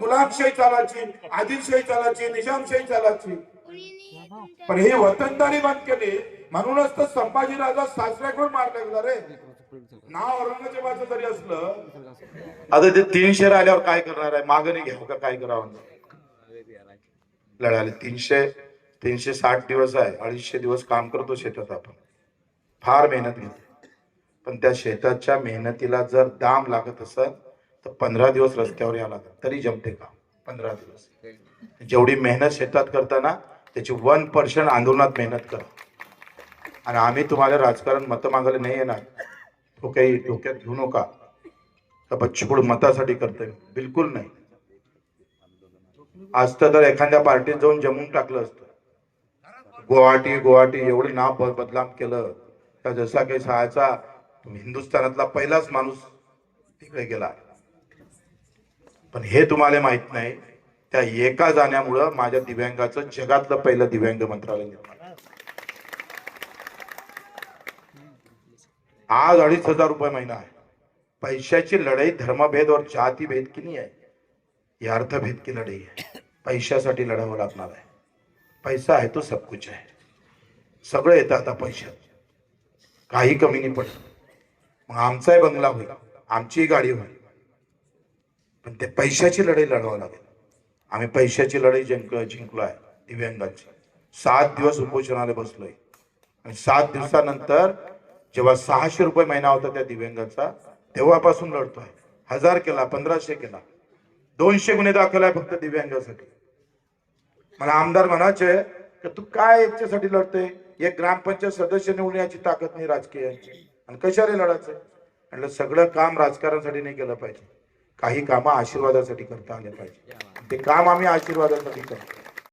गुलाबशाही चालायची आदिलशाही चालायची निजामशाही चालायची पण हे वतनदारी बंद केली. म्हणूनच तर संभाजी राजा सासऱ्याकडून मारला गेला रे. नाव औरंगजेबाचं जरी असलं आता ते तीनशे राहिल्यावर काय करणार आहे? मागणी घ्यावं का? काय करावं? लढाले तीनशे तीनशे साठ दिवस आहे. अडीचशे दिवस काम करतो शेतात आपण. फार मेहनत घेतो. पण त्या शेताच्या मेहनतीला जर दाम लागत असेल तर पंधरा दिवस रस्त्यावर यावं लागत तरी जमते का? पंधरा दिवस. जेवढी मेहनत शेतात करताना त्याची वन पर्सेंट आंदोलनात मेहनत करा. आणि आम्ही तुम्हाला राजकारण मतं मागायला नाही येणार. तो काही डोक्यात घेऊ नका. का मतासाठी करतोय. बिलकुल नाही. आज तर एखाद्या पार्टीत जाऊन जमून टाकलं असतं. गुवाहाटी गुवाहाटी एवढे नाव बदलाम केलं. तर जसा काही सहाचा हिंदुस्थानातला पहिलाच माणूस तिकडे गेला. पण हे तुम्हाला माहीत नाही त्या एका जाण्यामुळं माझ्या दिव्यांगाचं जगातलं पहिलं दिव्यांग मंत्रालय निर्माण आज अडीच हजार रुपये महिना आहे. पैशाची लढाई धर्मभेद और जाती भेद की नाही आहे? ही अर्थभेद की लढाई आहे? पैशासाठी लढावं लागणार आहे. पैसा आहे तो सब कुछ आहे. सगळं येतं आता पैशात. काही कमी नाही पडत. मग आमचाही बंगला होईल. आमचीही गाडी होईल. पण ते पैशाची लढाई लढवावं लागेल. आम्ही पैशाची लढाई जिंक जिंकलो आहे दिव्यांगांची. सात दिवस उपोषणाला बसलोय. आणि सात दिवसानंतर जेव्हा सहाशे रुपये महिना होता त्या दिव्यांगाचा तेव्हापासून लढतोय. हजार केला पंधराशे केला. दोनशे गुन्हे दाखल आहे फक्त दिव्यांगासाठी. मला आमदार म्हणायचे की तू काय याच्यासाठी लढतोय? एक ग्रामपंचायत सदस्य निवडून याची ताकद नाही राजकीयांची. आणि कशाला लढायचं म्हटलं सगळं काम राजकारणासाठी नाही केलं पाहिजे. काही कामं आशीर्वादासाठी करता आले पाहिजे. ते काम आम्ही आशीर्वादासाठी करतो.